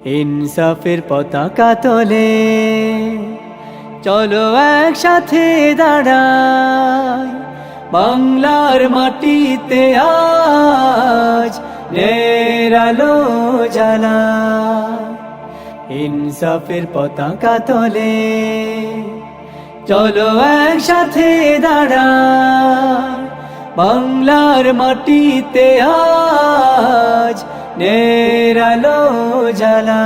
ইনসাফের পতাকা তোলে। চলো একসাথে দাঁড়াই, বাংলার মাটিতে আজ নেরালো জ্বালা ইনসাফের পতাকা তোলে। চলো একসাথে দাঁড়াই, বাংলার মাটিতে আজ নেরালো জ্বালা।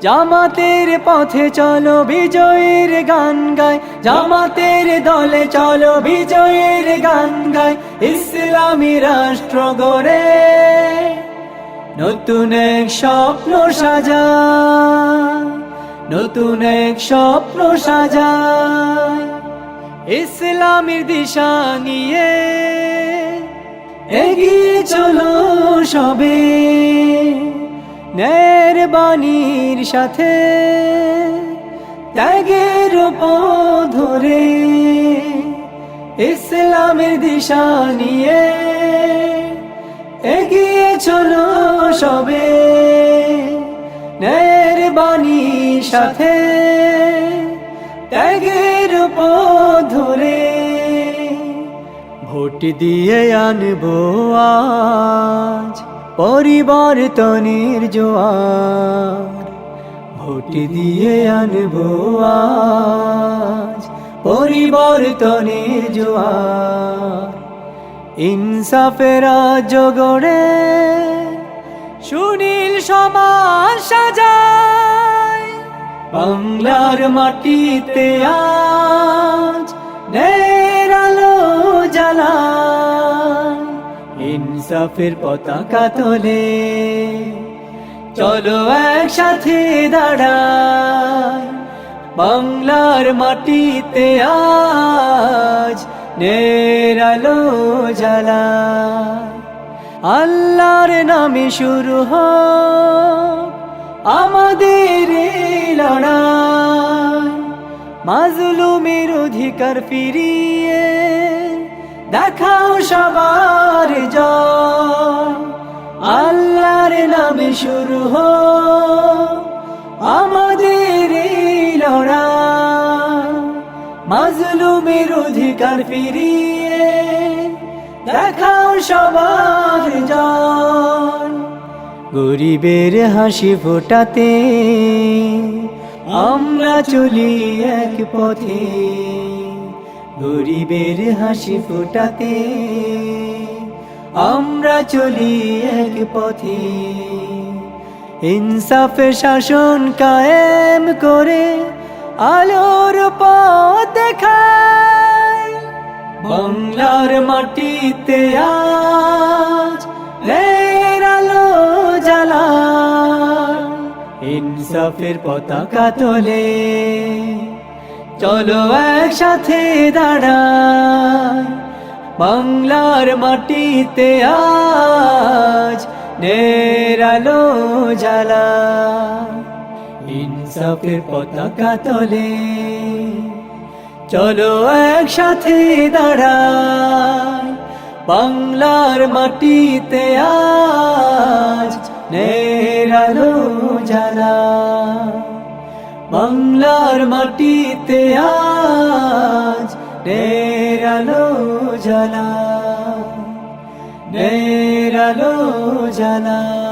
জামাতের পথে চলো, বিজয়ের গান গায় জামাতের দলে চলো, বিজয়ের গান গায় ইসলামী রাষ্ট্র গড়ে নতুন এক স্বপ্ন সাজা। নতুন এক স্বপ্ন সাজায় ইসলামের দিশা নিয়ে এগিয়ে চলো সবে। ন্যায়ের বাণীর সাথে ত্যাগের ধরে ইসলামের দিশা নিয়ে এগিয়ে চলো সবে। ন্যায়ের বাণীর সাথে ত্যাগের ভোট দিয়ে আনব আজ পরিবর্তনের জোয়ার। ভোট দিয়ে আনব আজ পরিবর্তনের জোয়ার। ইনসাফের জগড়ে সুনীল সমাজ সাজায়। বাংলার মাটিতে আজ ইনসাফের পতাকা তোলে। চলো একসাথে দাঁড়াই, বাংলার মাটিতে আজ নেরালো জ্বালা আল্লাহর নামে শুরু হোক আমাদের লড়াই। মাজলুমের অধিকার ফিরিয়ে দেখাও সবার জয়। আল্লাহর নামে শুরু হো আমাদের লড়াই। অধিকার ফিরিয়ে দেখাও সবার জয়। গরিবের হাসি ফোটাতে আমরা চলি এক পথে। গরিবের হাসি ফোটাতে আমরা চলি এক পথে। ইনসাফে শাসন কায়েম করে আলোর পথ দেখায়। বাংলার মাটিতে আজ আলো জ্বালা ইনসাফের পতাকা তোলে। চলো একসাথে দাঁড়াই, বাংলার মাটিতে আজ নেরালো জ্বালা ইনসাফের পতাকা তোলে, চলো একসাথে দাঁড়াই, বাংলার মাটিতে আজ নেরালো জ্বালা বাংলার মাটিতে আজ নেরালো জ্বালা নেরালো জ্বালা।